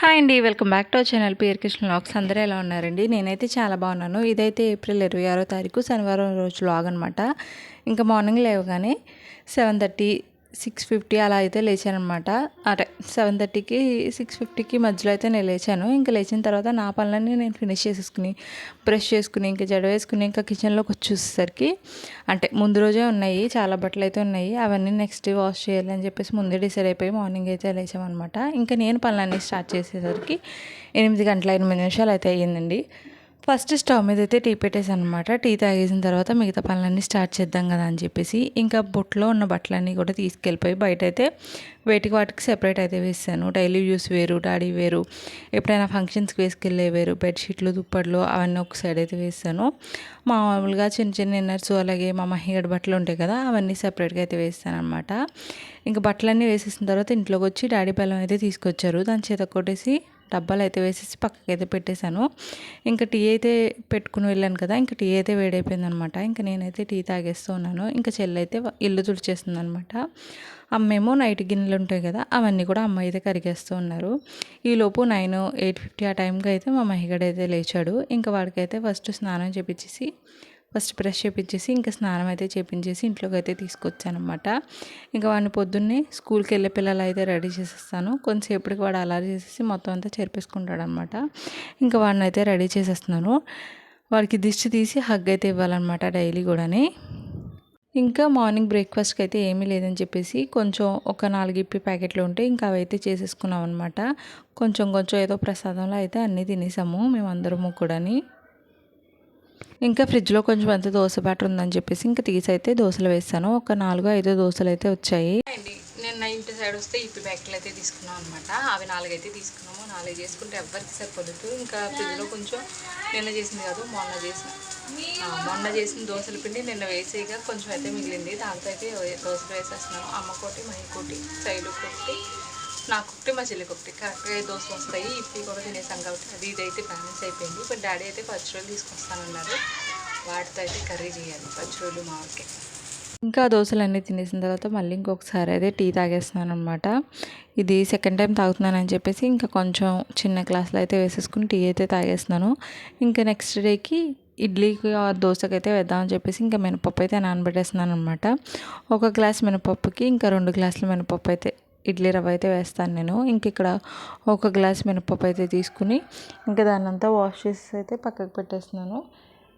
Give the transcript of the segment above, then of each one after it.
Hi అండి welcome back to our channel PR Krishna logs అందరూ ఎలా ఉన్నారండి? నేనైతే చాలా బాగున్నాను. ఇదైతే ఏప్రిల్ ఇరవై ఆరో తారీఖు శనివారం రోజు లాగ్ అనమాట ఇంకా మార్నింగ్ లేవగానే సెవెన్ థర్టీ సిక్స్ ఫిఫ్టీ అలా అయితే లేచానమాట అదే సెవెన్ థర్టీకి సిక్స్ ఫిఫ్టీకి మధ్యలో అయితే నేను లేచాను. ఇంకా లేచిన తర్వాత నా పనులన్నీ నేను ఫినిష్ చేసేసుకుని బ్రష్ చేసుకుని ఇంకా జడ వేసుకుని ఇంకా కిచెన్లోకి వచ్చేసరికి అంటే ముందు రోజే ఉన్నాయి చాలా బట్టలు అయితే ఉన్నాయి. అవన్నీ నెక్స్ట్ వాష్ చేయాలి అని చెప్పేసి ముందే డిసైడ్ అయిపోయి మార్నింగ్ అయితే లేచామన్నమాట. ఇంకా నేను పనులన్నీ స్టార్ట్ చేసేసరికి ఎనిమిది గంటల ఎనిమిది నిమిషాలు అయితే అయ్యిందండి. ఫస్ట్ స్టవ్ మీద అయితే టీ పెట్టేసాను అనమాట టీ తాగేసిన తర్వాత మిగతా పనులన్నీ స్టార్ట్ చేద్దాం కదా అని చెప్పేసి ఇంకా బొట్లో ఉన్న బట్టలన్నీ కూడా తీసుకెళ్ళిపోయి బయట అయితే వేటికి వాటికి సెపరేట్ అయితే వేసాను డైలీ యూస్ వేరు డాడీ వేరు ఎప్పుడైనా ఫంక్షన్స్కి వేసుకెళ్ళే వేరు బెడ్షీట్లు దుప్పట్లు అవన్నీ ఒక సైడ్ అయితే వేసాను మామూలుగా చిన్న చిన్న ఇన్నర్స్ అలాగే మా మహిగడ బట్టలు ఉంటాయి కదా అవన్నీ సెపరేట్గా అయితే వేస్తాను అనమాట ఇంకా బట్టలన్నీ వేసేసిన తర్వాత ఇంట్లోకి వచ్చి డాడీ బెల్లం అయితే తీసుకొచ్చారు. దాని చేత కొట్టేసి డబ్బాలు అయితే వేసేసి పక్కకి అయితే పెట్టేశాను. ఇంకా టీ అయితే పెట్టుకుని వెళ్ళాను కదా ఇంకా టీ అయితే వేడైపోయింది అనమాట ఇంకా నేనైతే టీ తాగేస్తూ ఉన్నాను. ఇంకా చెల్లి అయితే ఇల్లు తుడిచేస్తుంది అనమాట అమ్మేమో నైట్ గిన్నెలు ఉంటాయి కదా అవన్నీ కూడా అమ్మ అయితే కరిగేస్తూ ఉన్నారు. ఈలోపు నైన్ ఎయిట్ ఫిఫ్టీ ఆ టైంకి అయితే మా మహిగడైతే లేచాడు. ఇంకా వాడికైతే ఫస్ట్ స్నానం చేపించేసి ఫస్ట్ బ్రష్ చేపించేసి ఇంకా స్నానం అయితే చేపించేసి ఇంట్లోకి అయితే తీసుకొచ్చానమాట ఇంకా వాడిని పొద్దున్నే స్కూల్కి వెళ్ళే పిల్లలు అయితే రెడీ చేసేస్తాను. కొంతసేపటికి వాడు అలా చేసేసి మొత్తం అంతా చేర్పేసుకుంటాడు అనమాట ఇంకా వాడిని అయితే రెడీ చేసేస్తున్నాను. వాడికి దిష్టి తీసి హగ్ అయితే ఇవ్వాలన్నమాట డైలీ కూడాని. ఇంకా మార్నింగ్ బ్రేక్ఫాస్ట్కి అయితే ఏమీ లేదని చెప్పేసి కొంచెం ఒక నాలుగు ఇప్పి ప్యాకెట్లు ఉంటే ఇంకా అవైతే చేసేసుకున్నాం అనమాట కొంచెం కొంచెం ఏదో ప్రసాదంలో అయితే అన్నీ తినేసాము మేమందరము కూడాని. ఇంకా ఫ్రిడ్జ్లో కొంచెం అంత దోశ బ్యాటర్ ఉందని చెప్పేసి ఇంకా తీసి అయితే దోశలు వేస్తాను. ఒక నాలుగు ఐదు దోశలు అయితే వచ్చాయి. నేను నిన్న ఇంటి సైడ్ వస్తే ఇప్పి బ్యాగ్లు అయితే తీసుకున్నాం అనమాట అవి నాలుగైతే తీసుకున్నాము. నాలుగు చేసుకుంటే ఎవరికి సరిపోలేదు. ఇంకా ఫ్రిడ్జ్లో కొంచెం నిన్న చేసింది కాదు మొన్న చేసిన. మొన్న చేసిన దోశల పిండి నిన్న వేసేగా కొంచెం అయితే మిగిలింది. దాంతో అయితే దోశలు వేసేస్తున్నాను. అమ్మకోటి మహికోటి సైడ్ ఒకటి నాకు ఒకటి మా చెల్లికి ఒకటి కరెక్ట్గా దోశ వస్తాయి ఇప్పి కూడా తినేసాం కాబట్టి అది ఇది అయితే బ్యాలెన్స్ అయిపోయింది. ఇప్పుడు డాడీ అయితే పచ్చి రోజులు తీసుకొస్తానన్నారు. వాటితో అయితే కర్రీ చేయాలి పచ్చి రోజులు మామిడికాయ. ఇంకా ఆ దోశలు అన్నీ తినేసిన తర్వాత మళ్ళీ ఇంకొకసారి అయితే టీ తాగేస్తున్నాను అనమాట ఇది సెకండ్ టైం తాగుతున్నానని చెప్పేసి ఇంకా కొంచెం చిన్న గ్లాసులో అయితే వేసేసుకుని టీ అయితే తాగేస్తున్నాను. ఇంకా నెక్స్ట్ డేకి ఇడ్లీకి ఆ దోశకి అయితే వేద్దామని చెప్పేసి ఇంకా మినపప్పు అయితే నానబెట్టేస్తున్నాను అనమాట ఒక గ్లాస్ మినపప్పుకి ఇంకా రెండు గ్లాసుల మినపప్పు అయితే ఇడ్లీ రవ్వ అయితే వేస్తాను నేను. ఇంక ఇక్కడ ఒక గ్లాస్ మినపప్పు అయితే తీసుకుని ఇంకా దాన్నంతా వాష్ చేసి అయితే పక్కకు పెట్టేస్తున్నాను.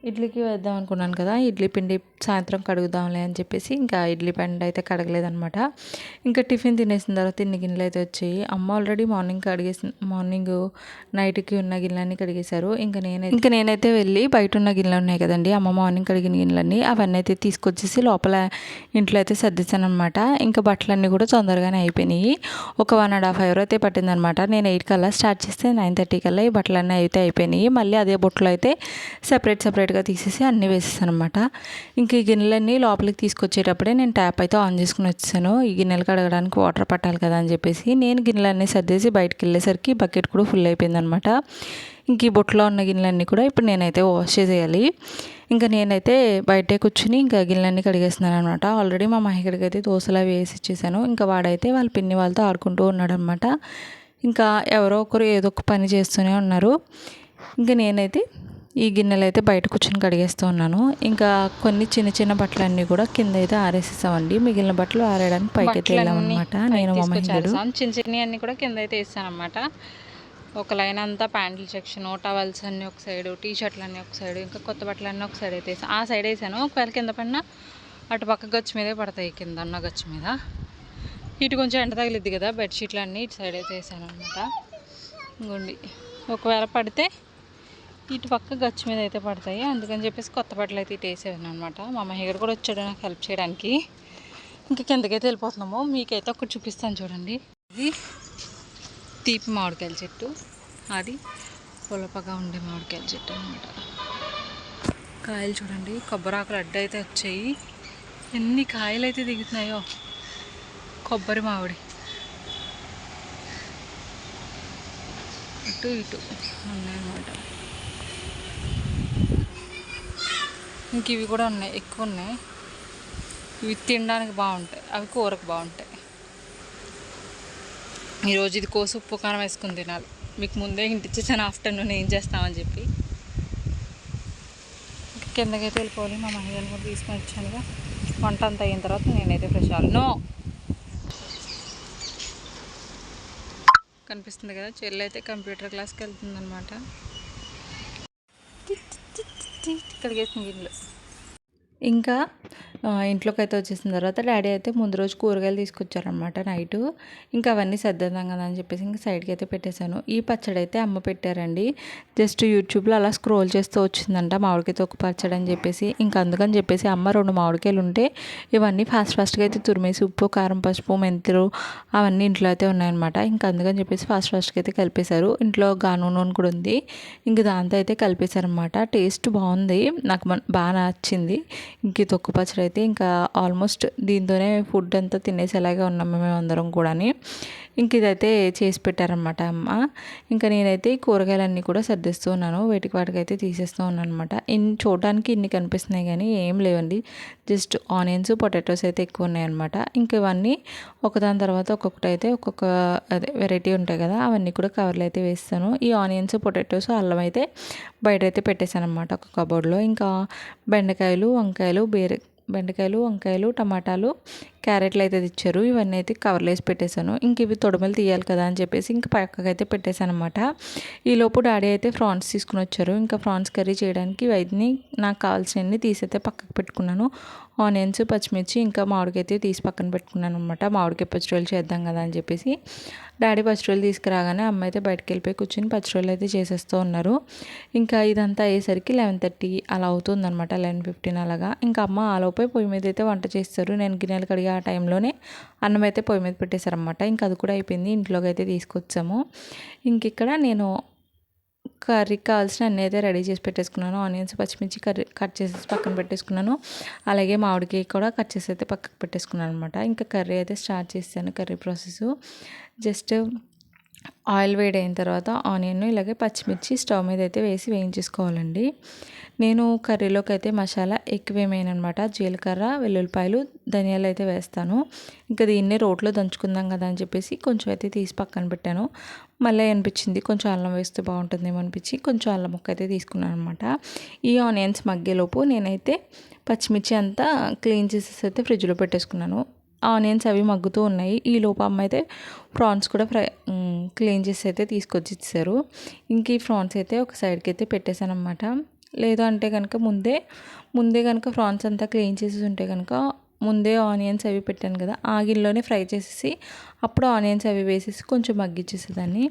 ఇడ్లీకి వేద్దాం అనుకున్నాను కదా ఇడ్లీ పిండి సాయంత్రం కడుగుదాంలే అని చెప్పేసి ఇంకా ఇడ్లీ పిండి అయితే కడగలేదనమాట ఇంకా టిఫిన్ తినేసిన తర్వాత ఇన్ని గిన్నెలు అయితే వచ్చాయి. అమ్మ ఆల్రెడీ మార్నింగ్ కడిగేసి మార్నింగ్ నైట్కి ఉన్న గిన్నెలన్నీ కడిగేశారు. ఇంకా నేనైతే ఇంకా నేనైతే వెళ్ళి బయట ఉన్న గిన్నెలు ఉన్నాయి కదండి అమ్మ మార్నింగ్ కడిగిన గిన్నెలన్నీ అవన్నీ అయితే తీసుకొచ్చేసి లోపల ఇంట్లో అయితే సర్దిస్తాను అనమాట ఇంకా బట్టలన్నీ కూడా తొందరగానే అయిపోయినాయి. ఒక వన్ అండ్ హాఫ్ అవర్ అయితే పట్టిందనమాట నేను ఎయిట్ కల్లా స్టార్ట్ చేస్తే నైన్ థర్టీ కల్లా ఈ బట్టలన్నీ అయితే అయిపోయినాయి. మళ్ళీ అదే బొట్లో అయితే సెపరేట్ సెపరేట్గా తీసేసి అన్నీ వేసేసాను అనమాట ఇంక ఈ గిన్నెలన్నీ లోపలికి తీసుకొచ్చేటప్పుడే నేను ట్యాప్ అయితే ఆన్ చేసుకుని వచ్చాను ఈ గిన్నెలు కడగడానికి వాటర్ పట్టాలి కదా అని చెప్పేసి నేను గిన్నెలన్నీ సర్దేసి బయటకు వెళ్ళేసరికి బకెట్ కూడా ఫుల్ అయిపోయిందనమాట. ఇంక ఈ బొట్లో ఉన్న గిన్నెలన్నీ కూడా ఇప్పుడు నేనైతే వాష్ చేసేయాలి. ఇంకా నేనైతే బయటే కూర్చుని ఇంకా గిన్నెలన్నీ కడిగేస్తున్నాను అనమాట ఆల్రెడీ మా మహిళకి అయితే దోశలు అవి వేసి ఇచ్చేసాను. ఇంకా వాడైతే వాళ్ళ పిన్ని వాళ్ళతో ఆడుకుంటూ ఉన్నాడు అనమాట ఇంకా ఎవరో ఒకరు ఏదో ఒక పని చేస్తూనే ఉన్నారు. ఇంకా నేనైతే ఈ గిన్నెలు అయితే బయట కూర్చొని కడిగేస్తూ ఉన్నాను. ఇంకా కొన్ని చిన్న చిన్న బట్టలన్నీ కూడా కింద అయితే ఆరేసేసామండి. మిగిలిన బట్టలు ఆరేయడానికి పైకి అయితే వెళ్ళామన్నమాట. నేను చిన్న చిన్న అన్ని కూడా కింద అయితే వేస్తాను అనమాట ఒక లైన్ అంతా ప్యాంట్లు సెక్షన్ టవల్స్ అన్ని ఒక సైడ్ టీ షర్ట్లు అన్ని ఒక సైడ్ ఇంకా కొత్త బట్టలు అన్నీ ఒక సైడ్ అయితే ఆ సైడ్ వేసాను. ఒకవేళ కింద పడినా అటు పక్క గచ్చు మీదే పడతాయి కింద ఉన్న గచ్చు మీద. ఇటు కొంచెం ఎండ తగిలిద్ది కదా బెడ్షీట్లు అన్నీ ఇటు సైడ్ అయితే వేసాను అనమాట ఇంకోండి ఒకవేళ పడితే ఇటు పక్క గచ్చు మీద అయితే పడతాయి. అందుకని చెప్పేసి కొత్త బట్టలు అయితే ఇటు వేసేవాను అనమాట మా మహిగడు కూడా వచ్చాడు నాకు హెల్ప్ చేయడానికి. ఇంకా కిందకైతే వెళ్ళిపోతున్నాము. మీకైతే ఒకటి చూపిస్తాను చూడండి. ఇది తీపి మామిడికాయల చెట్టు. అది పులపగా ఉండే మామిడికాయల చెట్టు అనమాట కాయలు చూడండి. కొబ్బరాకులు అడ్డ అయితే వచ్చాయి. ఎన్ని కాయలు అయితే దిగుతున్నాయో. కొబ్బరి మామిడి. ఇటు ఇటు ఉన్నాయన్నమాట ఇంక ఇవి కూడా ఉన్నాయి ఎక్కువ ఉన్నాయి. ఇవి తినడానికి బాగుంటాయి అవి కూరకు బాగుంటాయి. ఈరోజు ఇది కోసి ఉప్పు కారం వేసుకుని తినాలి. మీకు ముందే ఇంటిచ్చేసాను ఆఫ్టర్నూన్ ఏం చేస్తామని చెప్పి. కిందకైతే వెళ్ళిపోవాలి మా మహిళలు కూడా తీసుకొని వచ్చానుగా. వంట అంతా అయిన తర్వాత నేనైతే ఫ్రెష్ అవ్వాలి. నో! కనిపిస్తుంది కదా చెల్లి అయితే కంప్యూటర్ క్లాస్కి వెళ్తుందనమాట ఇక్కడికి వేసింది ఇంకా ఇంట్లోకి అయితే వచ్చేసిన తర్వాత డాడీ అయితే ముందు రోజు కూరగాయలు తీసుకొచ్చారనమాట నైట్. ఇంకా అవన్నీ సర్దేద్దాం కదా అని చెప్పేసి ఇంకా సైడ్కి అయితే పెట్టేశాను. ఈ పచ్చడి అయితే అమ్మ పెట్టారండి. జస్ట్ యూట్యూబ్లో అలా స్క్రోల్ చేస్తూ వచ్చిందంట మామిడికాయ తొక్కు పచ్చడి అని చెప్పేసి. ఇంకా అందుకని చెప్పేసి అమ్మ రెండు మామిడికాయలు ఉంటే ఇవన్నీ ఫాస్ట్ ఫాస్ట్గా అయితే తురిమేసి ఉప్పు కారం పసుపు మెంతులు అవన్నీ ఇంట్లో అయితే ఉన్నాయన్నమాట. ఇంకా అందుకని చెప్పేసి ఫాస్ట్ ఫాస్ట్గా అయితే కలిపేశారు. ఇంట్లో గాను నూనె కూడా ఉంది. ఇంక దాంతో అయితే కలిపేశారనమాట టేస్ట్ బాగుంది. నాకు మన- బాగా నచ్చింది. ఇంక తొక్కు పచ్చడి అయితే ఇంకా ఆల్మోస్ట్ దీంతోనే ఫుడ్ అంతా తినేసేలాగే ఉన్నాము మేము అందరం కూడాని. ఇంక ఇదైతే చేసి పెట్టారనమాట అమ్మ. ఇంకా నేనైతే ఈ కూరగాయలన్నీ కూడా సర్దిస్తూ ఉన్నాను. వేటికి వాటికైతే తీసేస్తూ ఉన్నాను అనమాట ఇన్ చూడడానికి ఇన్ని కనిపిస్తున్నాయి కానీ ఏం లేవండి. జస్ట్ ఆనియన్స్ పొటాటోస్ అయితే ఎక్కువ ఉన్నాయన్నమాట. ఇంక ఇవన్నీ ఒకదాని తర్వాత ఒక్కొక్కటి అయితే ఒక్కొక్క అదే వెరైటీ ఉంటాయి కదా అవన్నీ కూడా కవర్లు అయితే వేస్తాను. ఈ ఆనియన్స్ పొటాటోస్ అల్లం అయితే బయట అయితే పెట్టేశాను అనమాట ఒక కబోర్డ్లో ఇంకా బెండకాయలు వంకాయలు బీర బెండకాయలు వంకాయలు టమాటాలు క్యారెట్లు అయితే తెచ్చారు. ఇవన్నీ అయితే కవర్లో వేసి పెట్టేశాను. ఇంక ఇవి తొడమలు తీయాలి కదా అని చెప్పేసి ఇంక పక్కకైతే పెట్టేశాను అనమాట ఈలోపు డాడీ అయితే ఫ్రాన్స్ తీసుకుని వచ్చారు. ఇంకా ఫ్రాన్స్ కర్రీ చేయడానికి ఇవన్నీ నాకు కావాల్సినవి తీసైతే పక్కకు పెట్టుకున్నాను. ఆనియన్స్ పచ్చిమిర్చి ఇంకా మామిడికాయ అయితే తీసి పక్కన పెట్టుకున్నాను అనమాట మామిడికాయ పచ్చిరోలు చేద్దాం కదా అని చెప్పేసి. డాడీ పచ్చిరోలు తీసుకురాగానే అమ్మ అయితే బయటకు వెళ్ళిపోయి కూర్చొని పచ్చిరోలు అయితే చేసేస్తూ ఉన్నారు. ఇంకా ఇదంతా అయ్యేసరికి లెవెన్ థర్టీ అలా అవుతుందన్నమాట. లెవెన్ ఫిఫ్టీన్ అలాగా. ఇంకా అమ్మ ఆలోపై పొయ్యి మీద అయితే వంట చేస్తారు. నేను గిన్నెలు కడిగి ఆ టైంలోనే అన్నం అయితే పొయ్యి మీద పెట్టేశారనమాట ఇంకా అది కూడా అయిపోయింది. ఇంట్లోకి అయితే తీసుకొచ్చాము. ఇంక ఇక్కడ నేను కర్రీకి కావాల్సిన అన్నీ అయితే రెడీ చేసి పెట్టేసుకున్నాను. ఆనియన్స్ పచ్చిమిర్చి కర్రీ కట్ చేసేసి పక్కన పెట్టేసుకున్నాను. అలాగే మామిడికాయ కూడా కట్ చేసి అయితే పక్కకు పెట్టేసుకున్నాను అనమాట ఇంకా కర్రీ అయితే స్టార్ట్ చేశాను కర్రీ ప్రాసెస్. జస్ట్ ఆయిల్ వేడైన తర్వాత ఆనియన్ ఇలాగే పచ్చిమిర్చి స్టవ్ మీద అయితే వేసి వేయించేసుకోవాలండి. నేను కర్రీలోకి అయితే మసాలా ఎక్కువ అనమాట జీలకర్ర వెల్లుల్లిపాయలు ధనియాలు అయితే వేస్తాను. ఇంకా దీన్నే రోట్లో దంచుకుందాం కదా అని చెప్పేసి కొంచెం అయితే తీసి పక్కన పెట్టాను. మళ్ళీ అనిపించింది కొంచెం అల్లం వేస్తే బాగుంటుందేమో అనిపించి కొంచెం అల్లం ముక్క అయితే తీసుకున్నాను అనమాట ఈ ఆనియన్స్ మగ్గేలోపు నేనైతే పచ్చిమిర్చి అంతా క్లీన్ చేసేసి అయితే ఫ్రిడ్జ్లో పెట్టేసుకున్నాను. ఆనియన్స్ అవి మగ్గుతూ ఉన్నాయి. ఈ లోపు అమ్మ అయితే ప్రాన్స్ కూడా ఫ్రై క్లీన్ చేసి అయితే తీసుకొచ్చి ఇచ్చారు ఇంక ఈ ప్రాన్స్ అయితే ఒక సైడ్కి అయితే పెట్టేశాను అనమాట లేదు అంటే కనుక ముందే ముందే కనుక ప్రాన్స్ అంతా క్లీన్ చేసి ఉంటే కనుక ముందే ఆనియన్స్ అవి పెట్టాను కదా ఆ గిన్నెలోనే ఫ్రై చేసేసి అప్పుడు ఆనియన్స్ అవి వేసేసి కొంచెం మగ్గిచ్చేసేదాన్ని.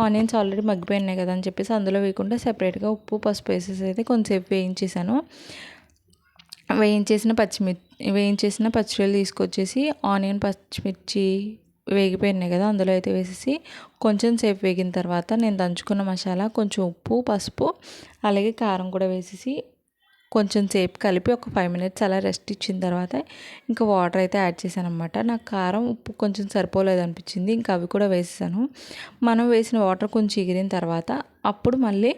ఆనియన్స్ ఆల్రెడీ మగ్గిపోయినాయి కదా అని చెప్పేసి అందులో వేయకుండా సెపరేట్గా ఉప్పు పసుపు వేసేసి అయితే కొంచెంసేపు వేయించేసాను. వేయించేసిన పచ్చిమిర్చి వేయించేసిన పచ్చిమిర్చి తీసుకొచ్చేసి ఆనియన్ పచ్చిమిర్చి వేగిపోయినాయి కదా అందులో అయితే వేసేసి కొంచెం సేపు వేగిన తర్వాత నేను దంచుకున్న మసాలా కొంచెం ఉప్పు పసుపు అలాగే కారం కూడా వేసేసి కొంచెం సేపు కలిపి ఒక ఫైవ్ మినిట్స్ అలా రెస్ట్ ఇచ్చిన తర్వాత ఇంకా వాటర్ అయితే యాడ్ చేశాను అనమాట నాకు కారం ఉప్పు కొంచెం సరిపోలేదు అనిపించింది ఇంకా అవి కూడా వేసేసాను. మనం వేసిన వాటర్ కొంచెం ఎగిరిన తర్వాత అప్పుడు మళ్ళీ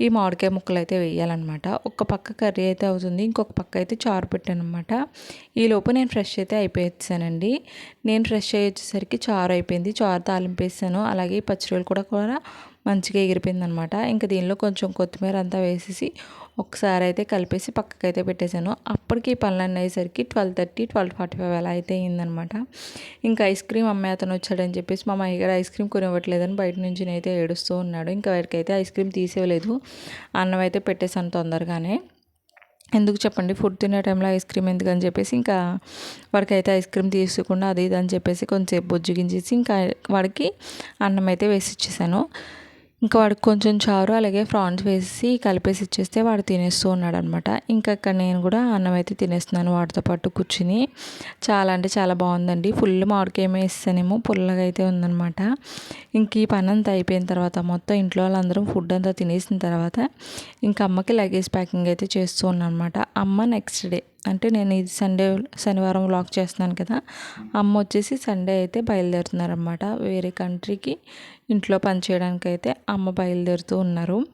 ఈ మామిడికాయ ముక్కలు అయితే వేయాలన్నమాట. ఒక పక్క కర్రీ అయితే అవుతుంది. ఇంకొక పక్క అయితే చారు పెట్టాను అనమాట ఈ నేను ఫ్రెష్ అయితే అయిపోయేసానండి. నేను ఫ్రెష్ అయ్యి వచ్చేసరికి చారు అయిపోయింది. చారు తాలింపేసాను అలాగే పచ్చిరొయ్యలు కూడా కూడా మంచిగా ఎగిరిపోయింది అనమాట ఇంకా దీనిలో కొంచెం కొత్తిమీర అంతా వేసేసి ఒకసారి అయితే కలిపేసి పక్కకి అయితే పెట్టేశాను. అప్పటికి ఈ పనులన్నీ అయ్యేసరికి twelve thirty twelve forty five అలా అయితే అయిందనమాట. ఇంకా ఐస్ క్రీమ్ అమ్మాయి అతను వచ్చాడని చెప్పేసి మా అయ్యగారు ఐస్ క్రీమ్ కొనివ్వట్లేదని బయట నుంచి అయితే ఏడుస్తూ ఉన్నాడు. ఇంకా వాడికైతే ఐస్ క్రీమ్ తీసేయలేదు. అన్నం అయితే పెట్టేశాను తొందరగానే. ఎందుకు చెప్పండి? ఫుడ్ తినే టైంలో ఐస్ క్రీమ్ ఎందుకని చెప్పేసి ఇంకా వాడికి అయితే ఐస్ క్రీమ్ తీసుకుండా అది ఇది అని చెప్పేసి కొంచెంసేపు బుజ్జిగించేసి ఇంకా వాడికి అన్నం అయితే వేసి ఇచ్చేసాను. ఇంకా వాడికి కొంచెం చారు అలాగే ప్రాన్స్ వేసి కలిపేసి ఇచ్చేస్తే వాడు తినేస్తూ ఉన్నాడు అనమాట ఇంకా ఇక్కడ నేను కూడా అన్నం అయితే తినేస్తున్నాను వాడితో పాటు కూర్చుని. చాలా అంటే చాలా బాగుందండి. ఫుల్ మామిడికాయ వేస్తానేమో పుల్లగా అయితే ఉందన్నమాట ఇంక ఈ పని అంతా అయిపోయిన తర్వాత మొత్తం ఇంట్లో వాళ్ళందరం ఫుడ్ అంతా తినేసిన తర్వాత ఇంకా అమ్మకి లగేజ్ ప్యాకింగ్ అయితే చేస్తూ ఉన్నాను అనమాట అమ్మ నెక్స్ట్ డే అంటే నేను ఇది సండే శనివారం వ్లాగ్ చేస్తున్నాను కదా. అమ్మ వచ్చేసి సండే అయితే బయలుదేరుతున్నారనమాట వేరే కంట్రీకి ఇంట్లో పని చేయడానికి అయితే అమ్మ బయలుదేరుతూ ఉన్నారు.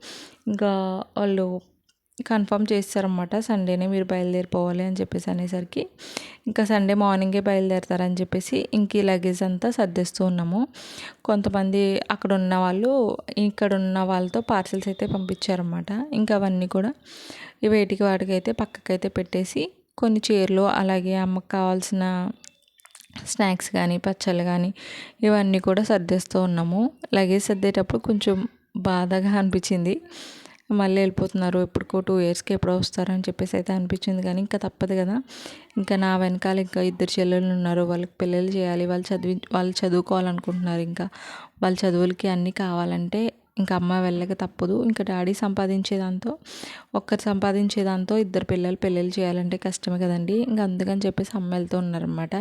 ఇంకా వాళ్ళు కన్ఫర్మ్ చేస్తారనమాట సండేనే మీరు బయలుదేరిపోవాలి అని చెప్పేసి అనేసరికి. ఇంకా సండే మార్నింగే బయలుదేరతారని చెప్పేసి ఇంక ఈ లగేజ్ అంతా సర్దేస్తూ ఉన్నాము. కొంతమంది అక్కడ ఉన్న వాళ్ళు ఇక్కడ ఉన్న వాళ్ళతో పార్సిల్స్ అయితే పంపించారన్నమాట. ఇంకా అవన్నీ కూడా ఈ వేటికి వాటికి అయితే పక్కకైతే పెట్టేసి కొన్ని చీరలు అలాగే అమ్మకు కావాల్సిన స్నాక్స్ కానీ పచ్చళ్ళు కానీ ఇవన్నీ కూడా సర్దేస్తూ ఉన్నాము. లగేజ్ సర్దేటప్పుడు కొంచెం బాధగా అనిపించింది. మళ్ళీ వెళ్ళిపోతున్నారు. ఎప్పుడుకో టూ ఇయర్స్కి ఎప్పుడో వస్తారని చెప్పేసి అయితే అనిపించింది. కానీ ఇంకా తప్పదు కదా. ఇంకా నా వెనకాల ఇంకా ఇద్దరు చెల్లెళ్ళు ఉన్నారు. వాళ్ళకి పెళ్ళిళ్ళు చేయాలి. వాళ్ళు చదివి వాళ్ళు చదువుకోవాలనుకుంటున్నారు ఇంకా. వాళ్ళ చదువులకి అన్నీ కావాలంటే ఇంకా అమ్మ వెళ్ళక తప్పదు. ఇంకా డాడీ సంపాదించే దాంతో ఒక్కరు సంపాదించే దాంతో ఇద్దరు పిల్లలు పెళ్ళిళ్ళు చేయాలంటే కష్టమే కదండి. ఇంకా అందుకని చెప్పేసి అమ్మ వెళ్తూ ఉన్నారనమాట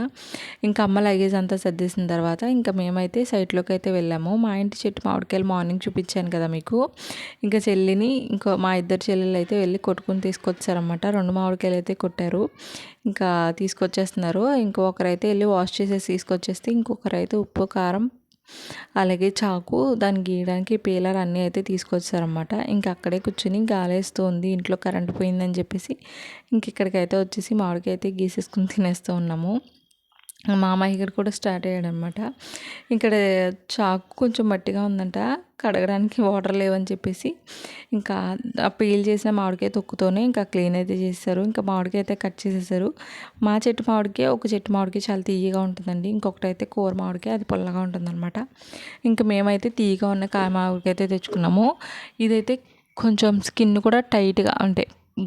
ఇంకా అమ్మ లగేజ్ అంతా సర్దేసిన తర్వాత ఇంకా మేమైతే సైట్లోకి అయితే వెళ్ళాము. మా ఇంటి చెట్టు మామిడికాయలు మార్నింగ్ చూపించాను కదా మీకు. ఇంకా చెల్లిని ఇంకో మా ఇద్దరు చెల్లెలు అయితే వెళ్ళి కొట్టుకుని తీసుకొచ్చారనమాట రెండు మామిడికాయలు అయితే కొట్టారు. ఇంకా తీసుకొచ్చేస్తున్నారు. ఇంకొకరైతే వెళ్ళి వాష్ చేసేసి తీసుకొచ్చేస్తే ఇంకొకరైతే ఉప్పు కారం అలాగే చాకు దాన్ని గీయడానికి పీలర్ అన్నీ అయితే తీసుకొచ్చారనమాట ఇంక అక్కడే కూర్చుని గాలేస్తుంది ఇంట్లో కరెంట్ పోయిందని చెప్పేసి ఇంక ఇక్కడికైతే వచ్చేసి మామిడికాయ అయితే గీసేసుకుని తినేస్తూ ఉన్నాము. మామయ్య గారు కూడా స్టార్ట్ అయ్యాడనమాట. ఇక్కడ చాకు కొంచెం మట్టిగా ఉందంట కడగడానికి వాటర్ లేవని చెప్పేసి. ఇంకా ఆ పీల్ చేసిన మామిడికాయ తొక్కుతోనే ఇంకా క్లీన్ అయితే చేశారు ఇంకా మామిడికాయ అయితే కట్ చేసేసారు మా చెట్టు మామిడికాయ ఒక చెట్టు మామిడికాయ చాలా తీయగా ఉంటుందండి. ఇంకొకటి అయితే కూర మామిడికాయ అది పొల్లగా ఉంటుందన్నమాట. ఇంకా మేమైతే తీయగా ఉన్న కాయ మామిడికాయ అయితే తెచ్చుకున్నాము. ఇదైతే కొంచెం స్కిన్ కూడా టైట్గా అంటే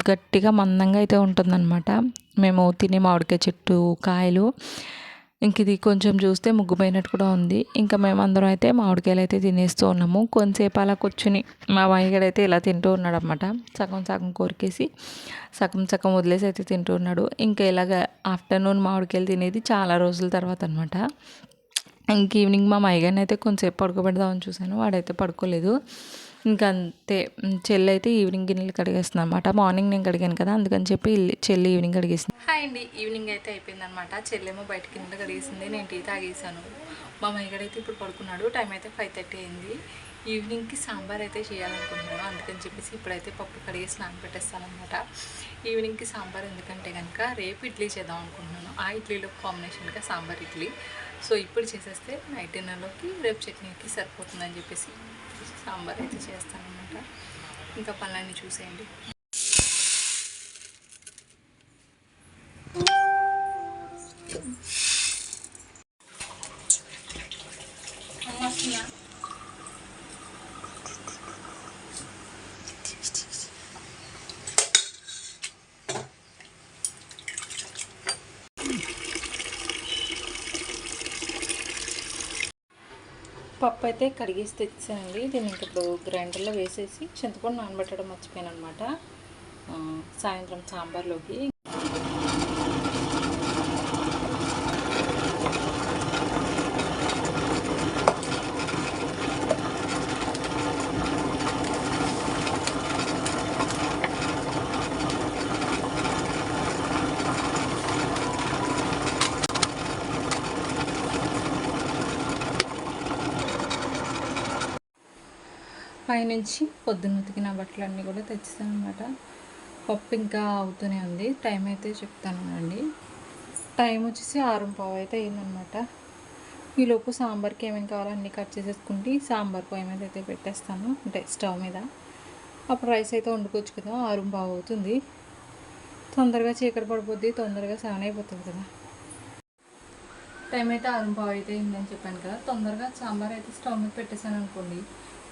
గట్టిగా మందంగా అయితే ఉంటుందన్నమాట. మేము తినే మామిడికాయ చెట్టు కాయలు. ఇంక ఇది కొంచెం చూస్తే ముగ్గుపోయినట్టు కూడా ఉంది. ఇంకా మేమందరం అయితే మామిడికాయలు అయితే తినేస్తూ ఉన్నాము. కొంతసేపు అలా కూర్చుని మా మామయ్యగాడు అయితే ఇలా తింటూ ఉన్నాడు అనమాట సగం సగం కోరికేసి సగం సగం వదిలేసి అయితే తింటూ ఉన్నాడు. ఇంకా ఇలాగ ఆఫ్టర్నూన్ మామిడికాయలు తినేది చాలా రోజుల తర్వాత అనమాట ఇంక ఈవినింగ్ మా మయ్యగారిని అయితే కొంచెంసేపు పడుకోబెడదామని చూశాను. వాడైతే పడుకోలేదు. ఇంకా అంతే చెల్లి అయితే ఈవినింగ్ గిన్నెలు కడిగేస్తుంది అనమాట మార్నింగ్ నేను కడిగాను కదా అందుకని చెప్పి చెల్లి ఈవినింగ్ కడిగేసింది. హాయ్ ఈవినింగ్ అయితే అయిపోయిందనమాట చెల్లేమో బయట గిన్నెలు కడిగేసింది? నేను టీ తాగేసాను మా మైగడైతే ఇప్పుడు పడుకున్నాడు. టైం అయితే ఫైవ్ థర్టీ అయింది. ఈవినింగ్కి సాంబార్ అయితే చేయాలనుకుంటున్నాను. అందుకని చెప్పేసి ఇప్పుడైతే పప్పు కడిగేసి స్నానం అనమాట ఈవినింగ్కి సాంబార్ ఎందుకంటే కనుక రేపు ఇడ్లీ చేద్దాం అనుకుంటున్నాను. ఆ ఇడ్లీలో కాంబినేషన్గా సాంబార్ ఇడ్లీ. సో ఇప్పుడు చేసేస్తే నైట్ డిన్నర్లోకి రేపు చట్నీకి సరిపోతుందని చెప్పేసి సాంబార్ అయితే చేస్తానమాట ఇంకా పనులన్నీ చూసేయండి. పప్పు అయితే కడిగేసి తెచ్చానండి. దీన్ని ఇప్పుడు గ్రైండర్లో వేసేసి చింతపండు నానబెట్టడం మర్చిపోయాను అనమాట సాయంత్రం సాంబార్లోకి పైనుంచి పొద్దున్న ఉతికిన బట్టలన్నీ కూడా తెచ్చేసాను అనమాట పప్పు ఇంకా అవుతూనే ఉంది. టైం అయితే చెప్తానండి టైం వచ్చేసి ఆరు పావు అయితే అయిందనమాట ఈలోపు సాంబార్కి ఏమేమి కావాలో అన్నీ కట్ చేసేసుకుంటే సాంబార్ పొయ్యి మీద అయితే పెట్టేస్తాను. అంటే స్టవ్ మీద. అప్పుడు రైస్ అయితే వండుకోవచ్చు కదా ఆరు పావు అవుతుంది. తొందరగా చీకటి పడిపోద్ది తొందరగా సెవెన్ అయిపోతుంది కదా. టైం అయితే ఆరు పావు అయితే అయిందని చెప్పాను కదా. తొందరగా సాంబార్ అయితే స్టవ్ మీద పెట్టేశాను అనుకోండి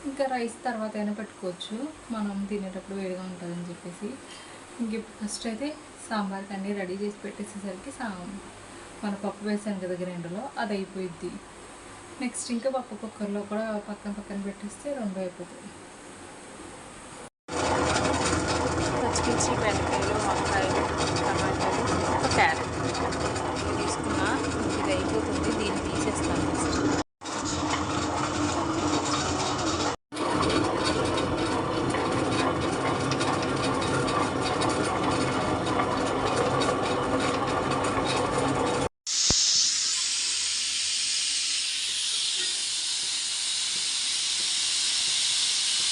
ఇంకా రైస్ తర్వాత అయినా పెట్టుకోవచ్చు. మనం తినేటప్పుడు వేడిగా ఉంటుందని చెప్పేసి. ఇంక ఫస్ట్ అయితే సాంబార్కి అన్నీ రెడీ చేసి పెట్టేసేసరికి సా మన పప్పు వేసాను కదా గ్రైండర్లో అది అయిపోయిద్ది నెక్స్ట్ ఇంకా పప్పు కుక్కర్లో కూడా పక్కన పక్కన పెట్టేస్తే రెండు అయిపోతుంది పచ్చిమిర్చి బెండకాయలు వంకాయలు టమాటాలు క్యారెట్ తీసుకున్నా ఇది అయిపోతుంది దీన్ని తీసేస్తాను ఫస్ట్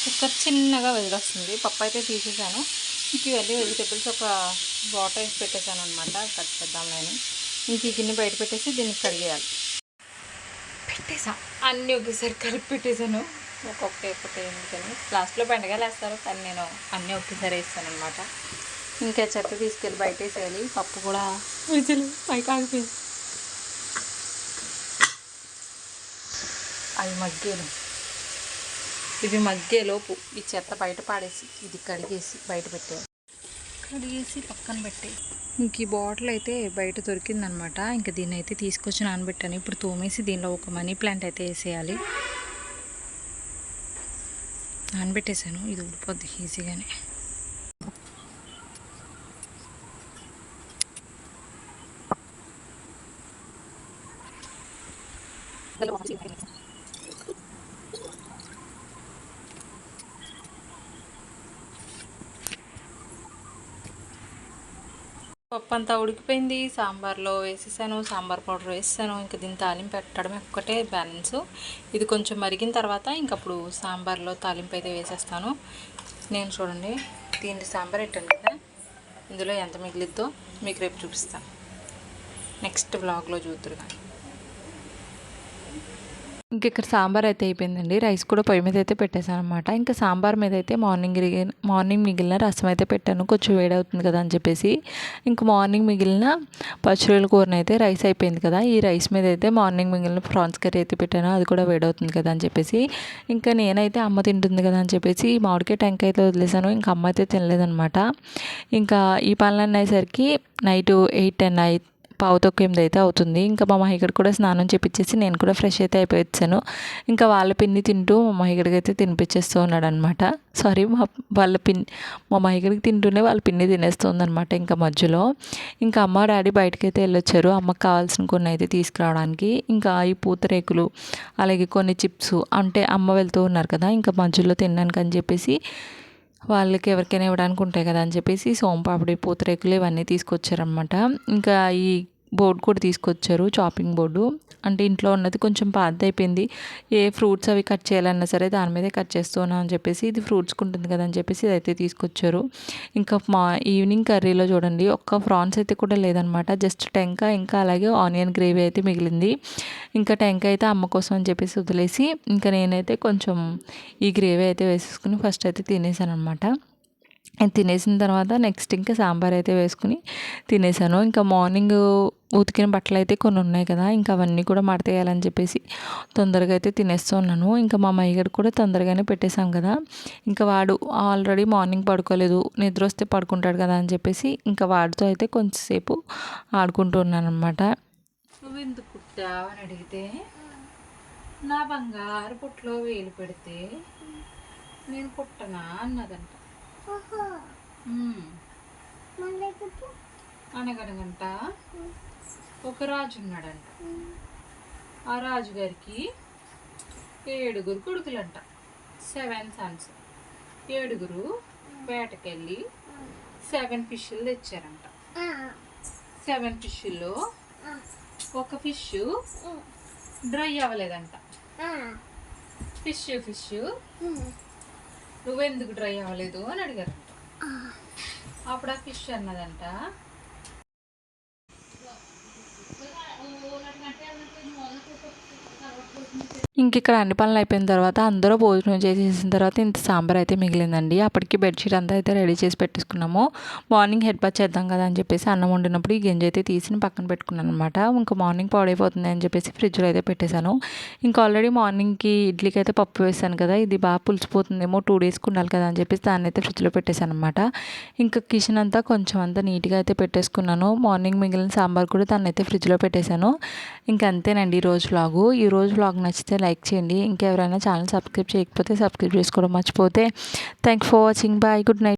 కుక్కర్ చిన్నగా వదిలేస్తుంది పప్పు అయితే తీసేసాను. ఇంక ఇవన్నీ వెజిటేబుల్స్ ఒక వాటర్ వేసి పెట్టేశాను అనమాట కట్ చేద్దాం నేను ఇంక ఈ గిన్నె బయట పెట్టేసి దీన్ని కడిగేయాలి. పెట్టేసా. అన్నీ ఒకేసారి కలిపి పెట్టేశాను ఒక్కొక్కటి ఒక్కొక్కటి ఎందుకని. లాస్ట్లో బెండకాయలు వేస్తారు కానీ నేను అన్నీ ఒకేసారి వేస్తాను అనమాట ఇంకా చెత్త తీసుకెళ్ళి బయట వేసేయాలి. పప్పు కూడా విజులు పైకి ఆగిపోయింది అవి మగ్గేను ఇవి మగ్గేలోపు ఈ చెత్త బయట పాడేసి ఇది కడిగేసి బయట పెట్టాను కడిగేసి పక్కన పెట్టి ఇంక ఈ బాటిల్ అయితే బయట దొరికిందనమాట. ఇంకా దీన్ని అయితే తీసుకొచ్చి నానబెట్టాను. ఇప్పుడు తోమేసి దీనిలో ఒక మనీ ప్లాంట్ అయితే వేసేయాలి. నానబెట్టేసాను ఇది ఊడిపోద్ది ఈజీగానే. పప్పు అంతా ఉడికిపోయింది. సాంబార్లో వేసేసాను సాంబార్ పౌడర్ వేసాను ఇంకా దీన్ని తాలింపు పెట్టడం ఒక్కటే బ్యాలెన్స్. ఇది కొంచెం మరిగిన తర్వాత ఇంకప్పుడు సాంబార్లో తాలింపు అయితే వేసేస్తాను. నేను చూడండి దీన్ని సాంబార్ పెట్టాను కదా ఇందులో ఎంత మిగిలిద్దో మీకు రేపు చూపిస్తాను. నెక్స్ట్ బ్లాగ్లో చూద్దరు కానీ ఇంక ఇక్కడ సాంబార్ అయితే అయిపోయిందండి. రైస్ కూడా పొయ్యి మీద అయితే పెట్టేశాను అనమాట ఇంకా సాంబార్ మీద అయితే మార్నింగ్ మార్నింగ్ మిగిలిన రసం అయితే పెట్టాను. కొంచెం వేడవుతుంది కదా అని చెప్పేసి. ఇంక మార్నింగ్ మిగిలిన పచ్చిరొయ్యల కూరని అయితే రైస్ అయిపోయింది కదా. ఈ రైస్ మీద అయితే మార్నింగ్ మిగిలిన ప్రాన్స్ కర్రీ అయితే పెట్టాను. అది కూడా వేడవుతుంది కదా అని చెప్పేసి. ఇంకా నేనైతే అమ్మ తింటుంది కదా అని చెప్పేసి మామిడికాయ టెంకాయ అయితే వదిలేసాను ఇంకా అమ్మ అయితే తినలేదనమాట ఇంకా ఈ పనులన్నీ అయ్యేసరికి నైట్ ఎయిట్ టెన్ అయి పావు తొక్కు ఎనిమిది అయితే అవుతుంది. ఇంకా మా మహిగడు కూడా స్నానం చేపించేసి నేను కూడా ఫ్రెష్ అయితే అయిపోయొచ్చాను. ఇంకా వాళ్ళ పిన్ని తింటూ మా మహిగడికి అయితే తినిపించేస్తూ ఉన్నాడు అనమాట సారీ మా వాళ్ళ పిన్ మా మహిగడికి తింటూనే వాళ్ళ పిన్ని తినేస్తుంది అనమాట ఇంకా మధ్యలో. ఇంకా అమ్మ డాడీ బయటకు అయితే వెళ్ళొచ్చారు. అమ్మకి కావాల్సిన కొన్ని అయితే తీసుకురావడానికి. ఇంకా ఈ పూతరేకులు అలాగే కొన్ని చిప్స్ అంటే అమ్మ వెళ్తూ ఉన్నారు కదా ఇంకా మధ్యలో తిన్నాను అని చెప్పేసి వాళ్ళకి ఎవరికైనా ఇవ్వడానికి ఉంటాయి కదా అని చెప్పేసి సోంపాపిడి పూతరేకులు ఇవన్నీ తీసుకొచ్చారనమాట ఇంకా ఈ బోర్డు కూడా తీసుకొచ్చారు చాపింగ్ బోర్డు అంటే ఇంట్లో ఉన్నది కొంచెం పాత అయిపోయింది ఏ ఫ్రూట్స్ అవి కట్ చేయాలన్నా సరే దాని మీదే కట్ చేస్తున్నా అని చెప్పేసి ఇది ఫ్రూట్స్కి ఉంటుంది కదా అని చెప్పేసి ఇదైతే తీసుకొచ్చారు. ఇంకా మా ఈవినింగ్ కర్రీలో చూడండి ఒక్క ప్రాన్స్ అయితే కూడా లేదనమాట. జస్ట్ టెంకాయ ఇంకా అలాగే ఆనియన్ గ్రేవీ అయితే మిగిలింది. ఇంకా టెంకాయ అయితే అమ్మ కోసం అని చెప్పేసి వదిలేసి ఇంకా నేనైతే కొంచెం ఈ గ్రేవీ అయితే వేసేసుకుని ఫస్ట్ అయితే తినేసాను అనమాట తినేసిన తర్వాత నెక్స్ట్ ఇంకా సాంబార్ అయితే వేసుకుని తినేసాను. ఇంకా మార్నింగ్ ఉతికిన బట్టలు అయితే కొన్ని ఉన్నాయి కదా ఇంకా అవన్నీ కూడా మడతేయాలని చెప్పేసి తొందరగా అయితే తినేస్తూ ఉన్నాను. ఇంకా మా మయ్యగడు కూడా తొందరగానే పెట్టేశాం కదా ఇంకా వాడు ఆల్రెడీ మార్నింగ్ పడుకోలేదు నిద్ర వస్తే పడుకుంటాడు కదా అని చెప్పేసి ఇంకా వాడితో అయితే కొంచెంసేపు ఆడుకుంటూ ఉన్నాను అనమాట నువ్వు ఎందుకు కుట్టావు అని అడిగితే నా బంగారు పుట్లో వేలు పెడితే నేను కుట్టనా అన్నదంట. అనగనగంట? ఒక రాజు ఉన్నాడంట. ఆ రాజుగారికి ఏడుగురు కొడుకులంట. సెవెన్ సన్స్ ఏడుగురు వేటకెళ్ళి సెవెన్ ఫిష్లు తెచ్చారంట. సెవెన్ ఫిష్లో ఒక ఫిష్ డ్రై అవ్వలేదంట. ఫిష్ ఫిష్ నువ్వెందుకు డ్రై అవ్వలేదు? అని అడిగారంట. అప్పుడు ఆ ఫిష్ అన్నదంట ఇంక ఇక్కడ అన్ని పనులు అయిపోయిన తర్వాత అందరూ భోజనం చేసేసిన తర్వాత ఇంత సాంబార్ అయితే మిగిలిందండి. అప్పటికి బెడ్షీట్ అంతా అయితే రెడీ చేసి పెట్టేసుకున్నాము. మార్నింగ్ హెడ్ బాత్ చేద్దాం కదా అని చెప్పేసి అన్నం వండినప్పుడు ఈ గింజ అయితే తీసి పక్కన పెట్టుకున్నాను అనమాట ఇంకా మార్నింగ్ పాడైపోతుంది అని చెప్పేసి ఫ్రిడ్జ్లో అయితే పెట్టేశాను. ఇంకా ఆల్రెడీ మార్నింగ్కి ఇడ్లీకి అయితే పప్పు వేసాను కదా ఇది బాగా పులిసిపోతుందేమో టూ డేస్కి ఉండాలి కదా అని చెప్పేసి దాన్ని అయితే ఫ్రిడ్జ్లో పెట్టేశాను అనమాట ఇంకా కిచెన్ అంతా కొంచెం అంతా నీట్గా అయితే పెట్టేసుకున్నాను. మార్నింగ్ మిగిలిన సాంబార్ కూడా దాన్ని అయితే ఫ్రిడ్జ్లో పెట్టేశాను. ఇంకా అంతేనండి ఈ రోజు వ్లాగు ఈ రోజు వ్లాగ్ నచ్చితే లైక్ చేయండి. ఇంకెవరైనా ఛానల్ సబ్స్క్రైబ్ చేయకపోతే సబ్స్క్రైబ్ చేసుకోవడం మర్చిపోతే. Thank for watching. Bye. Good night.